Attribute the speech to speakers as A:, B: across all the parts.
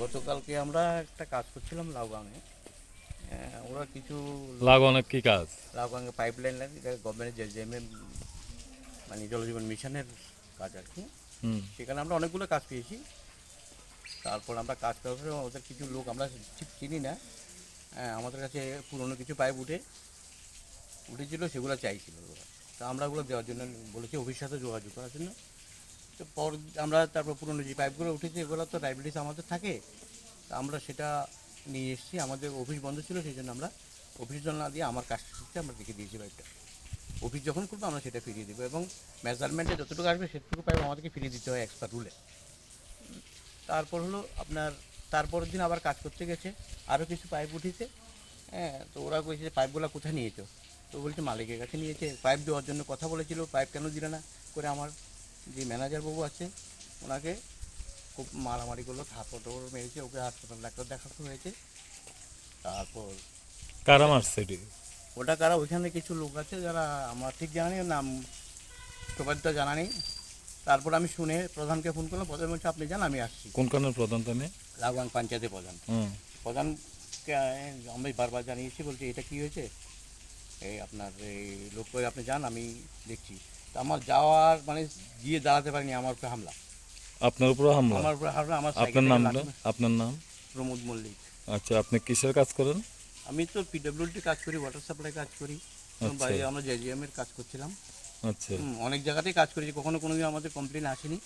A: গতকালকে আমরা একটা কাজ করছিলাম লাউগাঙে। ওরা কিছু
B: লাগানো কি কাজ?
A: লাউগাঙে পাইপ লাইন লাগে গভর্নমেন্টের জেএমএম মানে জলজীবন মিশনের কাজ আর কি। সেখানে আমরা অনেকগুলো কাজ পেয়েছি। তারপর আমরা কাজ করার পরে ওদের কিছু লোক আমরা ঠিক চিনি না। হ্যাঁ, আমাদের কাছে পুরনো কিছু পাইপ উঠে উঠেছিল সেগুলো চাইছিল ওরা। তা আমরা ওগুলো দেওয়ার জন্য বলেছি অফিসের সাথে যোগাযোগ করার জন্য। তো পর আমরা তারপর পুরনো যে পাইপগুলো উঠেছে, এগুলো তো লাইব্রেরিতে আমাদের থাকে। তা আমরা সেটা নিয়ে এসেছি। আমাদের অফিস বন্ধ ছিল, সেই জন্য আমরা অফিস জল না দিয়ে আমার কাজটা আমরা রেখে দিয়েছি পাইপটা অফিস যখন করব আমরা সেটা ফিরিয়ে দেবো এবং মেজারমেন্টে যতটুকু আসবে, সেটুকু পাইপ আমাদেরকে ফিরিয়ে দিতে হয় এক্সট্রা রুলে তারপর হলো আপনার, তারপরের দিন আবার কাজ করতে গেছে আরও কিছু পাইপ উঠেছে। হ্যাঁ তো ওরা কইছে পাইপগুলো কোথায় নিয়েছো? তো বলছে, মালিকের কাছে নিয়েছে। পাইপ দেওয়ার জন্য কথা বলেছিল পাইপ কেন দিলে না? করে আমার যে ম্যানেজার বাবু আছে ওনাকে খুব মারামারি করল থাপড় টাপড় মেরেছে ওকে হাসপাতাল ডাক্তার দেখাতে হয়েছে। তারপর
B: কারা মারছে
A: ওটা কারা ওইখানে কিছু লোক আছে যারা আমার ঠিক জানা নেই নাম তো জানা নেই। তারপর আমি শুনে প্রধানকে ফোন করলাম প্রধান বলছে আপনি যান আমি আসছি।
B: কোনখানের প্রধান তানে
A: লাগাং পঞ্চায়েতের প্রধান। প্রধানকে আমি বারবার জানিয়েছি বলছি এটা কি হয়েছে? এই আপনার এই লোক করে আপনি যান আমি দেখছি। আমার যাওয়ার মানে গিয়ে দাঁড়াতে পারিনি আমার উপরে হামলা।
B: আপনার উপরে হামলা?
A: আমার উপরে হামলা আমার
B: আপনার নাম আপনার নাম?
A: প্রমোদ মল্লিক।
B: আচ্ছা আপনি কিসের কাজ করেন?
A: আমি তো পিডব্লিউডি কাজ করি ওয়াটার সাপ্লাই কাজ করি।
B: আচ্ছা।
A: আমরা জেজিএম এর কাজ করছিলাম।
B: আচ্ছা।
A: অনেক জায়গাতেই কাজ করেছি কখনো কোনো আমাদের কমপ্লেন আসেনি।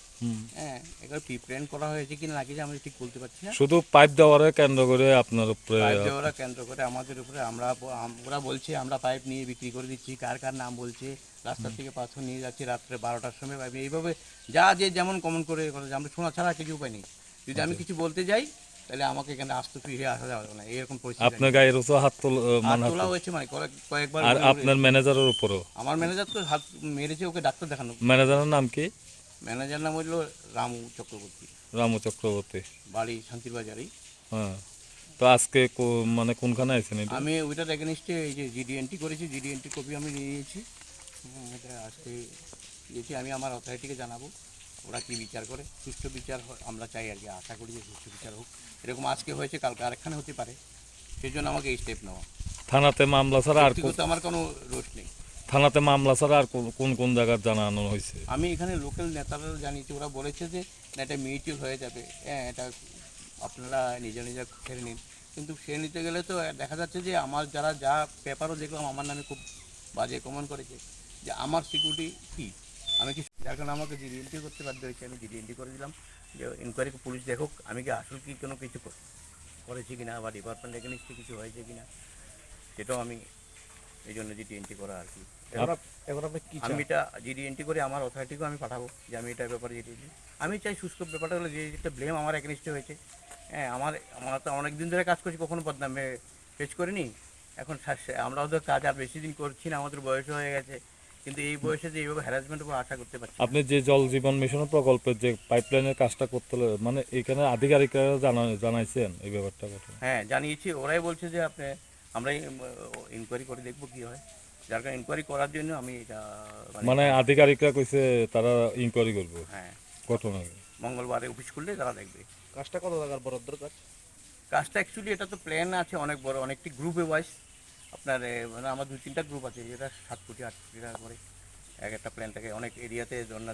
A: হ্যাঁ এবার প্রিপ্রেন্ট করা হয়েছে কিনা নাকি যে আমি ঠিক বলতে পারছি না।
B: শুধু পাইপ দেওয়ারে কেন্দ্র করে আপনার উপরে
A: পাইপ দেওয়ারা কেন্দ্র করে আমাদের উপরে আমরা আম- ওরা বলছে আমরা পাইপ নিয়ে বিক্রি করে দিচ্ছি কার কার নাম বলছে রাস্তা থেকে পাথর নিয়ে যাচ্ছি রাত্রে বারোটার সময় পাইপ এইভাবে যা যে যেমন কমন করে করে আমরা শোনা ছাড়া কিছু উপায় নেই। যদি আমি কিছু বলতে যাই তাহলে আমাকে এখানে আসতে ফিরে আসা যাবে না এরকম পরিস্থিতি
B: আপনার গায়ের উপর হাত তোল
A: হাত
B: মানে
A: তোলা হয়েছে মানে কয়েক- কয়েকবার
B: আর আপনার ম্যানেজারের উপরও?
A: আমার ম্যানেজার তো হাত মেরেছে ওকে ডাক্তার দেখানো।
B: ম্যানেজারের নাম কি?
A: ম্যানেজার নাম হলো রামু চক্রবর্তী।
B: রামু চক্রবর্তী।
A: বাড়ি শান্তির বাজারেই।
B: হ্যাঁ। তো আজকে মানে কোনখানে আছেন
A: আমি ওইটার এগেনস্টে এই যে জিডিএনটি করেছি জিডিএনটি কপি আমি নিয়ে নিয়েছি। এটা আজকে দিয়েছি আমি আমার অথরিটিকে জানাব। ওরা কি বিচার করে? সুষ্ঠু বিচার আমরা চাই আর কি আশা করি যে সুষ্ঠু বিচার হোক। এরকম আজকে হয়েছে কালকে আরেকখানে হতে পারে। সেই জন্য আমাকে এই স্টেপ নেওয়া।
B: থানাতে মামলা ছাড়া আর
A: আমার কোনো রোষ নেই।
B: থানাতে মামলা ছাড়া আর কোন- কোন জায়গার জানানো হয়েছে?
A: আমি এখানে লোকাল নেতারা জানিয়েছি ওরা বলেছে যে এটা মিউচুয়াল হয়ে যাবে। হ্যাঁ এটা আপনারা নিজে নিজে খেলে নিন। কিন্তু সে নিতে গেলে তো দেখা যাচ্ছে যে আমার যারা যা পেপারও দেখলাম আমার নামে খুব বাজে কমন করেছে। যে আমার সিকিউরিটি কি? আমি কি যার কারণে আমাকে জিডিএনটি করতে বাধ্য হয়েছে? আমি জিডিএনটি করে দিলাম। যে ইনকোয়ারি পুলিশ দেখুক আমি কি আসল কি কোনো কিছু কর- করেছি কিনা বা ডিপার্টমেন্ট এগেনিস্টে কিছু হয়েছে কিনা সেটাও আমি এই জন্য জিডিএনটি করা আর কি।
C: এখন আপনি কি
A: আমি এটা জিডি এন্ট্রি করে আমার অথরিটিকেও আমি পাঠাবো যে আমি এটার ব্যাপারে জিডি আমি চাই শুষ্ক ব্যাপারটা হলো যে একটা ব্লেম আমার একনিষ্ঠ হয়েছে। হ্যাঁ আমার আমার তো অনেক দিন ধরে কাজ করছি কখনো বদনামে ফেস করিনি। এখন আমরা ওদের কাজ আর বেশি দিন করছি না আমাদের বয়স হয়ে গেছে। কিন্তু এই বয়সে যে এইভাবে হ্যারাসমেন্ট আশা করতে পারছি
B: আপনি যে জল জীবন মিশন প্রকল্পের যে পাইপলাইনের কাজটা করতে হলে মানে এখানে আধিকারিকরা জানা জানাইছেন এই ব্যাপারটা কথা?
A: হ্যাঁ জানিয়েছি। ওরাই বলছে যে আপনি আমরা ইনকোয়ারি করে দেখব কি হয়। যার কারণে ইনকোয়ারি করার জন্য আমি এটা
B: মানে আধিকারিকরা কইছে তারা ইনকোয়ারি করবে।
A: হ্যাঁ।
B: ঘটনা
A: মঙ্গলবারে অফিস খুললে তারা দেখবে।
C: কাজটা কত টাকার বরাদ্দর কাজ?
A: কাজটা অ্যাকচুয়ালি এটা তো প্ল্যান আছে অনেক বড় অনেকটি গ্রুপে ওয়াইজ আপনার মানে আমার দুই তিনটা গ্রুপ আছে যেটা সাত কোটি আট কোটি টাকা করে। এক একটা প্ল্যান থাকে অনেক এরিয়াতে ধরুন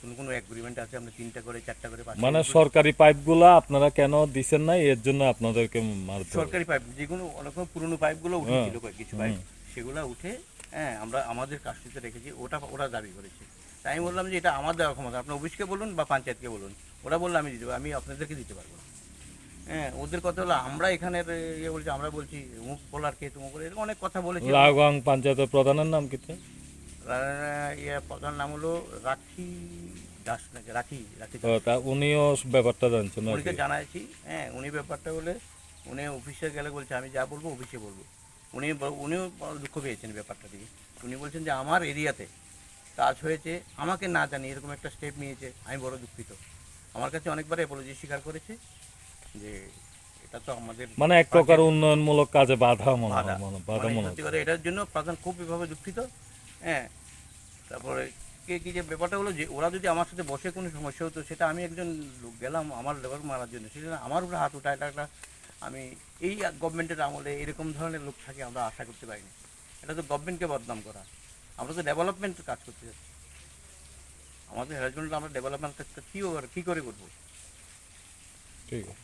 A: কোনো কোনো এগ্রিমেন্ট আছে আমরা তিনটা করে চারটা করে
B: মানে সরকারি পাইপগুলা আপনারা কেন দিছেন না এর জন্য আপনাদেরকে মারতে
A: সরকারি পাইপ যেগুলো অনেক পুরনো পাইপগুলো উঠেছিল কয়েক কিছু পাইপ
B: হুম।
A: সেগুলো উঠে হ্যাঁ আমরা আমাদের কাজটিতে রেখেছি ওটা ওরা দাবি করেছে। তাই আমি বললাম যে এটা আমার দেওয়ার ক্ষমতা আপনার অফিসকে বলুন বা পঞ্চায়েতকে বলুন ওরা বলল আমি দিতে পারব, আমি আপনাদেরকে দিতে পারব না। হ্যাঁ ওদের কথা হলো আমরা এখানের ইয়ে বলছি আমরা বলছি মুখ বলার কে তুমুক এরকম অনেক কথা বলেছি।
B: লাউগাং পঞ্চায়েতের প্রধানের নাম কি
A: ইয়ে প্রধান নাম হলো রাখি দাস নাকি রাখি রাখি
B: তা উনিও ব্যাপারটা জানছেন
A: উনিকে জানাইছি হ্যাঁ উনি ব্যাপারটা বলে উনি অফিসে গেলে বলছে আমি যা বলব অফিসে বলব। উনি উনিও দুঃখ পেয়েছেন ব্যাপারটা দিয়ে উনি বলছেন যে আমার এরিয়াতে কাজ হয়েছে আমাকে না জানি এরকম একটা স্টেপ নিয়েছে আমি বড় দুঃখিত। আমার কাছে অনেকবার অ্যাপোলজি স্বীকার করেছে। যে এটা তো আমাদের
B: মানে এক প্রকার উন্নয়নমূলক কাজে বাধা মনে হয়
A: বাধা।
B: মনে-
A: মানে
B: হয়।
A: এটার জন্য প্রধান খুব এভাবে দুঃখিত হ্যাঁ। তারপরে কে কি যে ব্যাপারটা হলো যে ওরা যদি আমার সাথে বসে কোনো সমস্যা হতো সেটা আমি একজন লোক গেলাম আমার লেবার মারার জন্য। সেটা আমার উপরে হাত উঠায় এটা একটা আমি এই গভর্নমেন্টের আমলে এরকম ধরনের লোক থাকে আমরা আশা করতে পারিনি। এটা তো গভর্নমেন্টকে বদনাম করা। আমরা তো ডেভেলপমেন্ট কাজ করতে যাচ্ছি। আমাদের হ্যারাসমেন্ট আমরা ডেভেলপমেন্ট কী কী করে করব?
B: ঠিক আছে।